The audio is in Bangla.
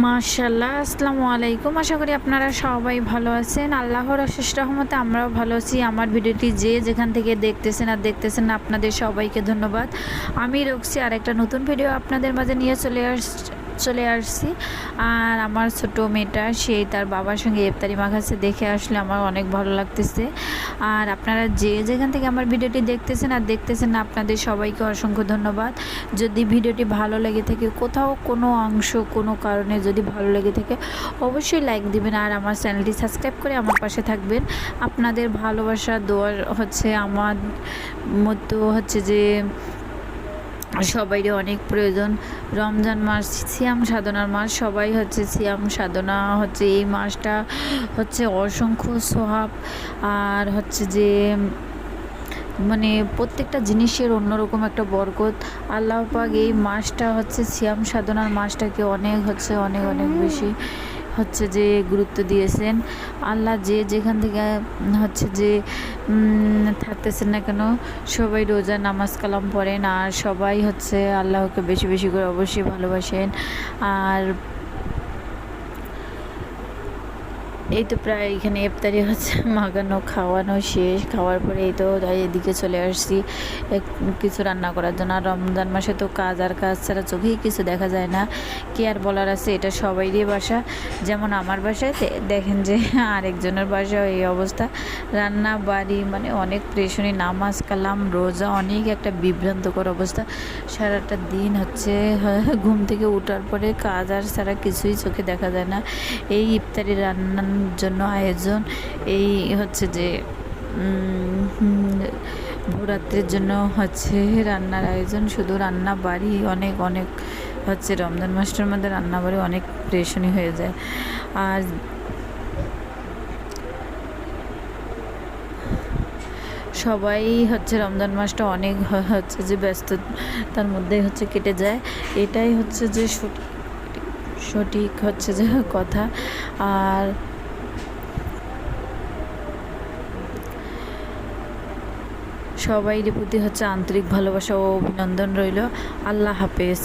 মাশাল্লাহ আসসালামু আলাইকুম। আশা করি আপনারা সবাই ভালো আছেন। আল্লাহর অশেষ রহমতে আমরাও ভালো আছি। আমার ভিডিওটি যে যেখান থেকে দেখতেছেন আর দেখতেছেন আপনাদের সবাইকে ধন্যবাদ। আমি রক্সি আর একটা নতুন ভিডিও আপনাদের মাঝে নিয়ে চলে আস চলে আসছি। আর আমার ছোট মেয়েটা, সে তার বাবার সঙ্গে ইফতারি মাখাচ্ছে, দেখে আসলে আমার অনেক ভালো লাগতেছে। আর আপনারা যে যেখান থেকে আমার ভিডিওটি দেখতেছেন আর দেখতেছেন আপনাদের সবাইকে অসংখ্য ধন্যবাদ। যদি ভিডিওটি ভালো লেগে থাকে, কোথাও কোনো অংশ, কোনো কারণে যদি ভালো লেগে থাকে, অবশ্যই লাইক দিবেন আর আমার চ্যানেলটি সাবস্ক্রাইব করে আমার পাশে থাকবেন। আপনাদের ভালোবাসা দোয়ার হচ্ছে আমার মতো হচ্ছে যে সবাইরই অনেক প্রয়োজন। রমজান মাস সিয়াম সাধনার মাস, সবাই হচ্ছে সিয়াম সাধনা, হচ্ছে এই মাসটা হচ্ছে অসংখ্য সোহাব, আর হচ্ছে যে মানে প্রত্যেকটা জিনিসের অন্যরকম একটা বরকত। আল্লাহ পাক এই মাসটা হচ্ছে সিয়াম সাধনার মাসটাকে অনেক হচ্ছে অনেক অনেক বেশি হচ্ছে যে গুরুত্ব দিয়েছেন। আল্লাহ যে যেখান থেকে, হচ্ছে যে থাকতেছেন না কেন, সবাই রোজা, নামাজ, কালাম পড়েন। আর সবাই হচ্ছে আল্লাহকে বেশি বেশি করে অবশ্যই ভালোবাসেন। আর এই তো প্রায় এখানে ইফতারি হচ্ছে মাগানো খাওয়ানো শেষ। খাওয়ার পরে এই তো এদিকে চলে আসছি কিছু রান্না করার জন্য। আর রমজান মাসে তো কাজ আর কাজ ছাড়া চোখেই কিছু দেখা যায় না। কি আর বলার আছে, এটা সবাইরই বাসা। যেমন আমার বাসায় দেখেন যে আরেকজনের বাসায় এই অবস্থা। রান্না, বাড়ি মানে অনেক প্রেশনি, নামাজ, কালাম, রোজা, অনেক একটা বিভ্রান্তকর অবস্থা। সারাটা দিন হচ্ছে, ঘুম থেকে উঠার পরে কাজ আর ছাড়া কিছুই চোখে দেখা যায় না। এই ইফতারি রান্না জন্য আয়োজন। এই হচ্ছে যে ভোরাত্রের জন্য হচ্ছে রান্নার আয়োজন। শুধু রান্না বাড়ি অনেক অনেক হচ্ছে রমজান মাসটার মধ্যে রান্না বাড়ি অনেক প্রেশনি হয়ে যায়। আর সবাই হচ্ছে রমজান মাসটা অনেক হচ্ছে যে ব্যস্ততার মধ্যে হচ্ছে কেটে যায়। এটাই হচ্ছে যে সঠিক হচ্ছে যে কথা। আর সবাইয়ের প্রতি হচ্ছে আন্তরিক ভালোবাসা ও অভিনন্দন রইল। আল্লাহ হাফেজ।